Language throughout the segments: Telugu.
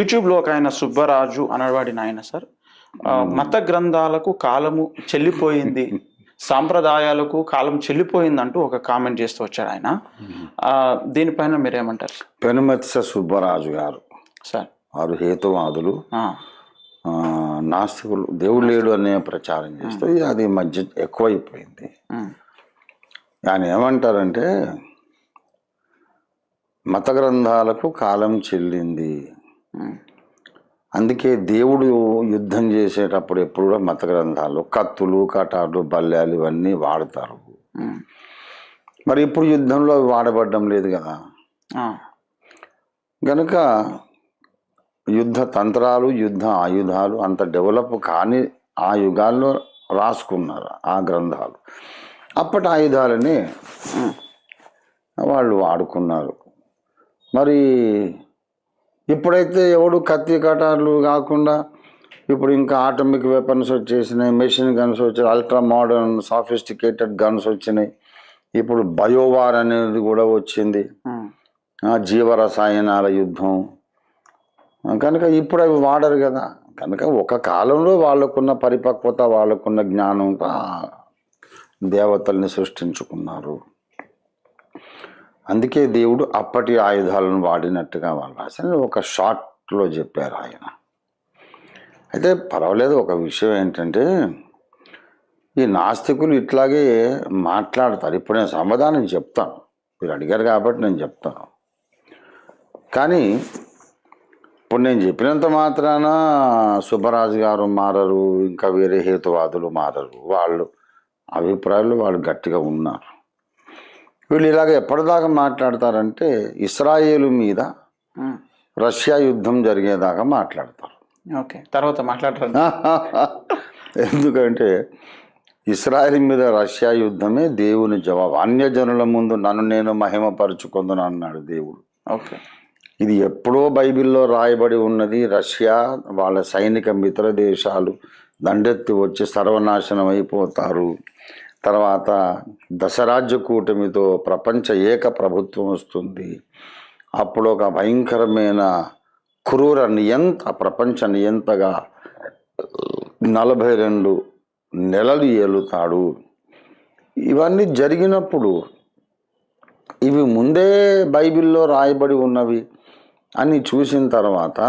యూట్యూబ్లో ఒక ఆయన సుబ్బరాజు అనవాడిన ఆయన సార్. మత గ్రంథాలకు కాలము చెల్లిపోయింది సాంప్రదాయాలకు కాలం చెల్లిపోయిందంటూ ఒక కామెంట్ చేస్తూ వచ్చాడు ఆయన. దీనిపైన మీరేమంటారు? పెనుమత్స సుబ్బరాజు గారు. సార్. వారు హేతువాదులు. నాస్తికులు దేవుడు లేడు అనే ప్రచారం చేస్తూ అది మధ్య ఎక్కువైపోయింది. ఆయన ఏమంటారంటే మత గ్రంథాలకు కాలం చెల్లింది. అందుకే దేవుడు యుద్ధం చేసేటప్పుడు ఎప్పుడు కూడా మత గ్రంథాలు కత్తులు కటార్లు బల్యాలు ఇవన్నీ వాడతారు. మరి ఇప్పుడు యుద్ధంలో అవి వాడబడ్డం లేదు కదా. గనుక యుద్ధ తంత్రాలు యుద్ధ ఆయుధాలు అంత డెవలప్ కాని ఆ యుగాల్లో రాసుకున్నారు ఆ గ్రంథాలు. అప్పటి ఆయుధాలని వాళ్ళు వాడుకున్నారు. మరి ఇప్పుడైతే ఎవడు కత్తి కటార్లు కాకుండా ఇప్పుడు ఇంకా ఆటమిక్ వెపన్స్ వచ్చేసినాయి మెషిన్ గన్స్ వచ్చాయి అల్ట్రా మోడర్న్ సాఫిస్టికేటెడ్ గన్స్ వచ్చినాయి. ఇప్పుడు బయోవార్ అనేది కూడా వచ్చింది. జీవరసాయనాల యుద్ధం. కనుక ఇప్పుడు అవి వాడరు కదా. కనుక ఒక కాలంలో వాళ్ళకున్న పరిపక్వత వాళ్ళకున్న జ్ఞానంతో దేవతల్ని సృష్టించుకున్నారు. అందుకే దేవుడు అప్పటి ఆయుధాలను వాడినట్టుగా వాళ్ళు రాసిన ఒక షార్ట్లో చెప్పారు ఆయన. అయితే పర్వాలేదు ఒక విషయం ఏంటంటే ఈ నాస్తికులు ఇట్లాగే మాట్లాడతారు. ఇప్పుడు నేను సమాధానం చెప్తాను. మీరు అడిగారు కాబట్టి నేను చెప్తాను. కానీ ఇప్పుడు నేను చెప్పినంత మాత్రాన సుబ్బరాజు గారు మారరు ఇంకా వేరే హేతువాదులు మారరు. వాళ్ళు అభిప్రాయాలు వాళ్ళు గట్టిగా ఉన్నారు. వీళ్ళు ఇలాగ ఎప్పటిదాకా మాట్లాడతారంటే ఇస్రాయేలు మీద రష్యా యుద్ధం జరిగేదాకా మాట్లాడతారు. ఓకే తర్వాత మాట్లాడరు ఎందుకంటే ఇస్రాయల్ మీద రష్యా యుద్ధమే దేవుని జవాబు. అన్యజనుల ముందు నన్ను నేను మహిమపరుచుకుందును అన్నాడు దేవుడు. ఓకే. ఇది ఎప్పుడో బైబిల్లో రాయబడి ఉన్నది. రష్యా వాళ్ళ సైనిక మిత్ర దేశాలు దండెత్తి వచ్చి సర్వనాశనం అయిపోతారు. తర్వాత దశరాజ్య కూటమితో ప్రపంచ ఏక ప్రభుత్వం వస్తుంది. అప్పుడు ఒక భయంకరమైన క్రూర నియంత ప్రపంచ నియంతగా నలభై రెండు నెలలు ఏలుతాడు. ఇవన్నీ జరిగినప్పుడు ఇవి ముందే బైబిల్లో రాయబడి ఉన్నవి అని చూసిన తర్వాత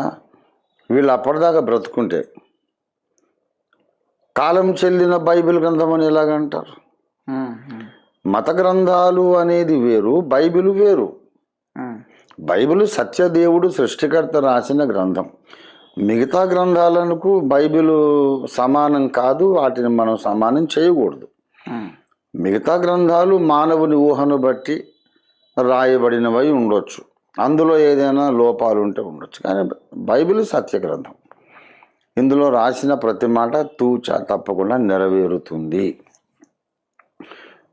వీళ్ళు అప్పటిదాకా బ్రతుకుంటే కాలం చెల్లిన బైబిల్ గ్రంథం అని ఎలాగంటారు మత గ్రంథాలు అనేది వేరు బైబిల్ వేరు. బైబిల్ సత్యదేవుడు సృష్టికర్త రాసిన గ్రంథం. మిగతా గ్రంథాలకు బైబిల్ సమానం కాదు వాటిని మనం సమానం చేయకూడదు. మిగతా గ్రంథాలు మానవుని ఊహను బట్టి రాయబడినవై ఉండొచ్చు. అందులో ఏదైనా లోపాలు ఉంటే ఉండొచ్చు. కానీ బైబిల్ సత్య గ్రంథం. ఇందులో రాసిన ప్రతి మాట తూచా తప్పకుండా నెరవేరుతుంది.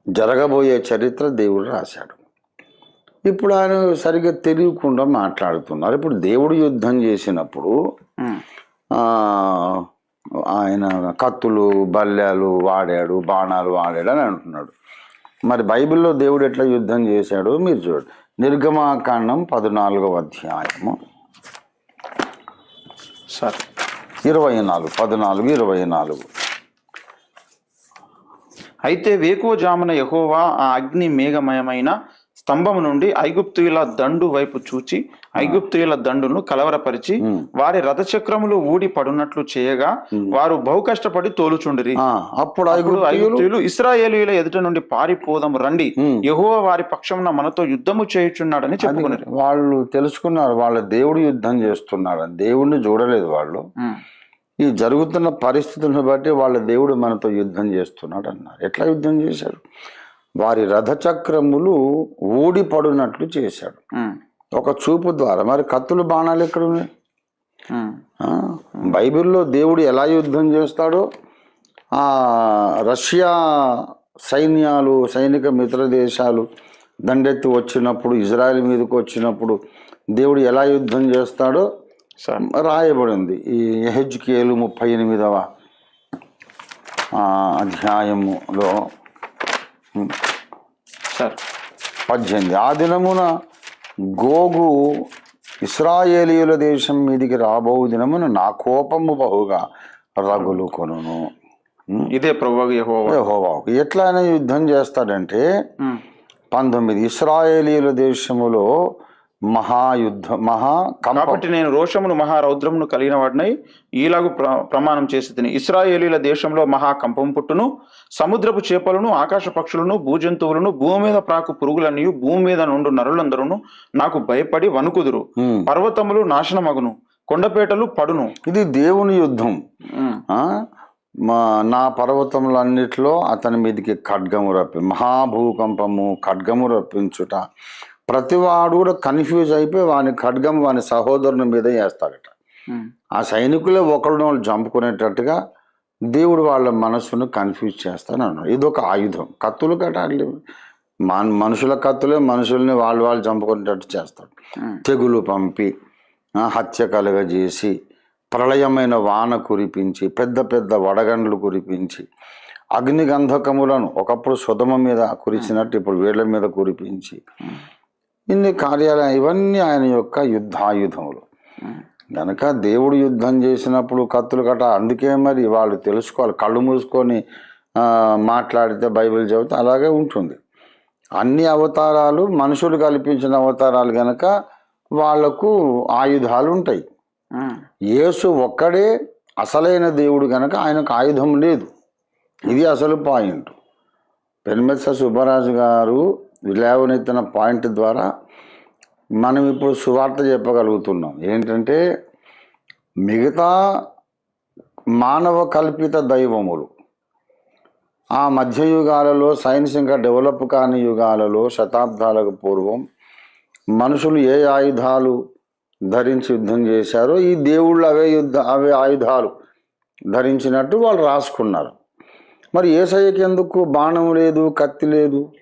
జరగబోయే చరిత్ర దేవుడు రాశాడు. ఇప్పుడు ఆయన సరిగ్గా తెలియకుండా మాట్లాడుతున్నారు. ఇప్పుడు దేవుడు యుద్ధం చేసినప్పుడు ఆయన కత్తులు బల్యాలు వాడాడు బాణాలు వాడాడు అని అంటున్నాడు. మరి బైబిల్లో దేవుడు ఎట్లా యుద్ధం చేశాడో? మీరు చూడండి. నిర్గమాకాండం పద్నాలుగవ అధ్యాయము. సార్ ఇరవై నాలుగు పద్నాలుగు ఇరవై నాలుగు. అయితే వేకువజామున యహోవా ఆ అగ్ని మేఘమయమైన స్తంభము నుండి ఐగుప్తుల దండు వైపు చూచి ఐగుప్తుల దండును కలవరపరిచి వారి రథచక్రములు ఊడి పడునట్లు చేయగా వారు బహు కష్టపడి తోలుచుండిరి. అప్పుడు ఐగుప్తులు ఇస్రాయేలీయుల ఎదుట నుండి పారిపోదాము రండి. యెహోవా వారి పక్షమున మనతో యుద్ధము చేయుచున్నాడని చెప్పుకున్నారు వాళ్ళు తెలుసుకున్నారు వాళ్ళ దేవుడు యుద్ధం చేస్తున్నాడు. దేవుడిని చూడలేదు వాళ్ళు. ఈ జరుగుతున్న పరిస్థితులను బట్టి వాళ్ళ దేవుడు మనతో యుద్ధం చేస్తున్నాడు అన్నారు. ఎట్లా యుద్ధం చేశాడు? వారి రథచక్రములు ఊడిపడునట్లు చేశాడు. ఒక చూపు ద్వారా. మరి కత్తులు బాణాలు ఎక్కడ ఉన్నాయి? బైబిల్లో దేవుడు ఎలా యుద్ధం చేస్తాడో ఆ రష్యా సైన్యాలు సైనిక మిత్ర దేశాలు దండెత్తి వచ్చినప్పుడు ఇజ్రాయెల్ మీదకి వచ్చినప్పుడు దేవుడు ఎలా యుద్ధం చేస్తాడో రాయబడింది. ఈ ఎహెజ్కేలు ముప్పై ఎనిమిదవ అధ్యాయములో. సార్. పద్దెనిమిది. ఆ దినమున గోగు ఇస్రాయేలీయుల దేశం మీదికి రాబో దినమున నా కోపము బహుగా రగులు కొనును. ఇదే ప్రభు ఎట్లా ఆయన యుద్ధం చేస్తాడంటే. పంతొమ్మిది ఇస్రాయేలీయుల దేశములో మహాయుద్ధ మహా కాబట్టి నేను రోషమును మహారౌద్రమును కలిగిన వాడినై ఈలాగు ప్ర ప్రమాణం చేసి తిని. ఇస్రాయేలీల దేశంలో మహాకంపం పుట్టును సముద్రపు చేపలను ఆకాశ పక్షులను భూజంతువులను భూమి మీద ప్రాకు పురుగులన్నీ భూమి మీద నుండు నరులందరూ నాకు భయపడి వణుకుదురు. పర్వతములు నాశనమగును కొండపేటలు పడును. ఇది దేవుని యుద్ధం? మా నా పర్వతములన్నిటిలో అతని మీదకి ఖడ్గము రప్పి మహాభూకంపము ఖడ్గము రప్పించుట. ప్రతివాడు కూడా కన్ఫ్యూజ్ అయిపోయి వాని ఖడ్గం వాని సహోదరుని మీద వేస్తాడట. ఆ సైనికులే ఒకరిని వాళ్ళు చంపుకునేటట్టుగా దేవుడు వాళ్ళ మనస్సును కన్ఫ్యూజ్ చేస్తాను అన్నాడు ఇది ఒక ఆయుధం. కత్తులు కట్టాలి మన మనుషుల కత్తులే మనుషుల్ని వాళ్ళు వాళ్ళు చంపుకునేటట్టు చేస్తాడు. తెగులు పంపి హత్య కలుగజేసి ప్రళయమైన వాన కురిపించి పెద్ద పెద్ద వడగండ్లు కురిపించి అగ్నిగంధకములను ఒకప్పుడు సుధమ మీద కురిచినట్టు ఇప్పుడు వేళ్ళ మీద కురిపించి ఇన్ని కార్యాలు ఇవన్నీ ఆయన యొక్క యుద్ధాయుధములు. గనక దేవుడు యుద్ధం చేసినప్పుడు కత్తులు కట్ట అందుకే మరి వాళ్ళు తెలుసుకోవాలి. కళ్ళు మూసుకొని మాట్లాడితే బైబిల్ చెబితే అలాగే ఉంటుంది. అన్ని అవతారాలు మనుషులు కల్పించిన అవతారాలు గనక వాళ్ళకు ఆయుధాలు ఉంటాయి. యేసు ఒక్కడే అసలైన దేవుడు గనక ఆయనకు ఆయుధం లేదు. ఇది అసలు పాయింట్. పెన్మెత్స సుబ్బరాజు గారు లేవనెత్తిన పాయింట్ ద్వారా మనం ఇప్పుడు సువార్త చెప్పగలుగుతున్నాం. ఏంటంటే మిగతా మానవ కల్పిత దైవములు ఆ మధ్యయుగాలలో సైన్స్ ఇంకా డెవలప్ కాని యుగాలలో శతాబ్దాలకు పూర్వం మనుషులు ఏ ఆయుధాలు ధరించి యుద్ధం చేశారో ఈ దేవుళ్ళు అవే యుద్ధ అవే ఆయుధాలు ధరించినట్టు వాళ్ళు రాసుకున్నారు. మరి ఏసయ్యకి ఎందుకు బాణం లేదు కత్తి లేదు?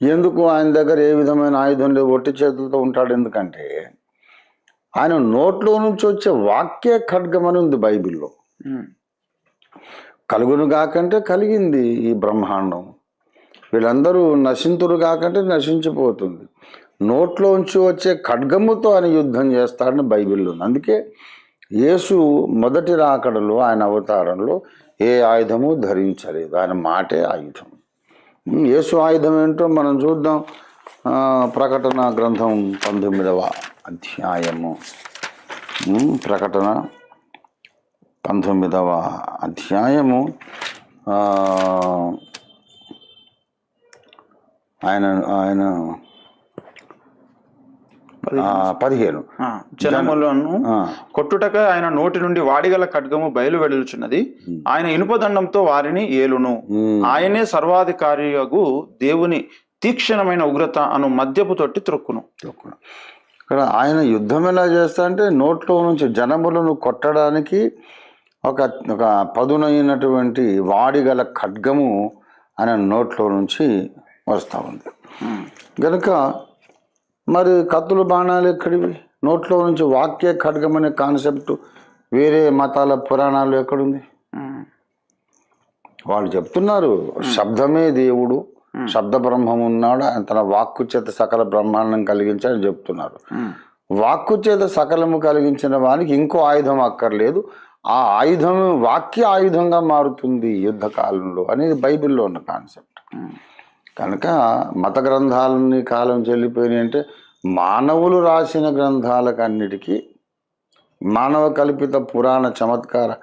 ఎందుకు ఆయన దగ్గర ఏ విధమైన ఆయుధం లేదు? ఒట్టి చేతులతో ఉంటాడు ఎందుకంటే ఆయన నోట్లో నుంచి వచ్చే వాక్య ఖడ్గమని ఉంది బైబిల్లో. కలుగును కాకంటే కలిగింది ఈ బ్రహ్మాండం. వీళ్ళందరూ నశింతురు కాకంటే నశించిపోతుంది. నోట్లోంచి వచ్చే ఖడ్గముతో ఆయన యుద్ధం చేస్తాడని బైబిల్లో అందుకే యేసు మొదటి రాకడలో ఆయన అవతారంలో ఏ ఆయుధము ధరించలేదు. ఆయన మాటే ఆయుధం. యేసు ఆయుధం ఏంటో మనం చూద్దాం. ప్రకటన గ్రంథం పంతొమ్మిదవ అధ్యాయము. ప్రకటన పంతొమ్మిదవ అధ్యాయము. ఆయన ఆయన పదిహేను. జనములను కొట్టుటక ఆయన నోటి నుండి వాడిగల ఖడ్గము బయలు వెడలుచున్నది ఆయన ఇనుపదండంతో వారిని ఏలును. ఆయనే సర్వాధికారియగు దేవుని తీక్షణమైన ఉగ్రత అను మద్యపు తొట్టి త్రొక్కును. ఇక్కడ ఆయన యుద్ధం ఎలా చేస్తా అంటే నోట్లో నుంచి జనములను కొట్టడానికి ఒక ఒక పదునైనటువంటి వాడిగల ఖడ్గము ఆయన నోట్లో నుంచి వస్తూ ఉంది. గనుక మరి కత్తులు బాణాలు ఎక్కడివి? నోట్లో నుంచి వాక్య ఖడ్గం అనే కాన్సెప్ట్ వేరే మతాల పురాణాలు ఎక్కడుంది. వాళ్ళు చెప్తున్నారు శబ్దమే దేవుడు శబ్ద బ్రహ్మం ఉన్నాడు? ఆయన తన వాక్కు చేత సకల బ్రహ్మాండం కలిగించాడని చెప్తున్నారు. వాక్కు చేత సకలము కలిగించిన వానికి ఇంకో ఆయుధం అక్కర్లేదు. ఆ ఆయుధం వాక్య ఆయుధంగా మారుతుంది యుద్ధ కాలంలో అనేది బైబిల్లో ఉన్న కాన్సెప్ట్. కనుక మత గ్రంథాలని కాలం చెల్లిపోయినాయి అంటే మానవులు రాసిన గ్రంథాలకు అన్నిటికీ మానవ కల్పిత పురాణ చమత్కార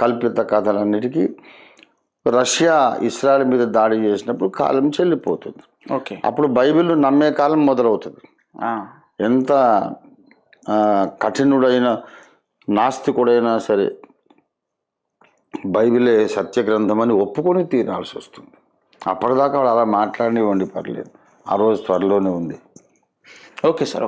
కల్పిత కథలన్నిటికీ రష్యా ఇస్రాయల్ మీద దాడి చేసినప్పుడు కాలం చెల్లిపోతుంది. ఓకే. అప్పుడు బైబిల్ నమ్మే కాలం మొదలవుతుంది. ఎంత కఠినుడైన నాస్తికుడైనా సరే బైబిలే సత్య అని ఒప్పుకొని తీరాల్సి వస్తుంది అప్పటిదాకా వాడు అలా మాట్లాడినివ్వండి పర్లేదు. ఆ రోజు త్వరలోనే ఉంది. Okay sir okay.